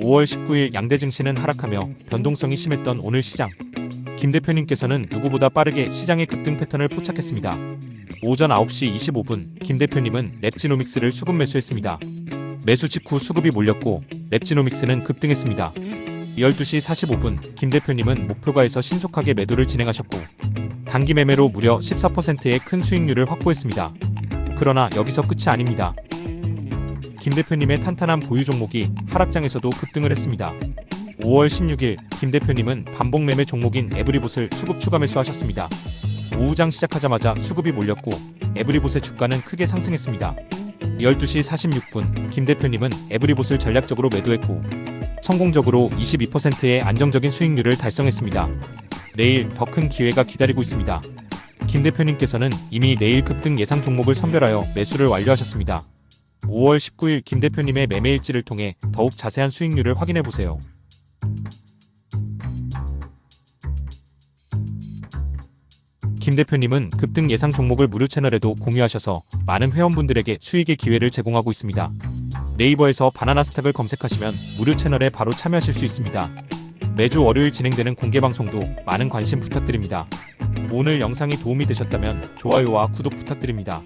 5월 19일 양대 증시는 하락하며 변동성이 심했던 오늘 시장. 김 대표님께서는 누구보다 빠르게 시장의 급등 패턴을 포착했습니다. 오전 9시 25분 김 대표님은 랩지노믹스를 수급 매수했습니다. 매수 직후 수급이 몰렸고 랩지노믹스는 급등했습니다. 12시 45분 김 대표님은 목표가에서 신속하게 매도를 진행하셨고 단기 매매로 무려 14%의 큰 수익률을 확보했습니다. 그러나 여기서 끝이 아닙니다. 김 대표님의 탄탄한 보유 종목이 하락장에서도 급등을 했습니다. 5월 16일 김 대표님은 반복 매매 종목인 에브리봇을 수급 추가 매수하셨습니다. 오후장 시작하자마자 수급이 몰렸고 에브리봇의 주가는 크게 상승했습니다. 12시 46분 김 대표님은 에브리봇을 전략적으로 매도했고 성공적으로 22%의 안정적인 수익률을 달성했습니다. 내일 더 큰 기회가 기다리고 있습니다. 김 대표님께서는 이미 내일 급등 예상 종목을 선별하여 매수를 완료하셨습니다. 5월 19일 김 대표님의 매매 일지를 통해 더욱 자세한 수익률을 확인해 보세요. 김 대표님은 급등 예상 종목을 무료 채널에도 공유하셔서 많은 회원분들에게 수익의 기회를 제공하고 있습니다. 네이버에서 바나나 스탁을 검색하시면 무료 채널에 바로 참여하실 수 있습니다. 매주 월요일 진행되는 공개 방송도 많은 관심 부탁드립니다. 오늘 영상이 도움이 되셨다면 좋아요와 구독 부탁드립니다.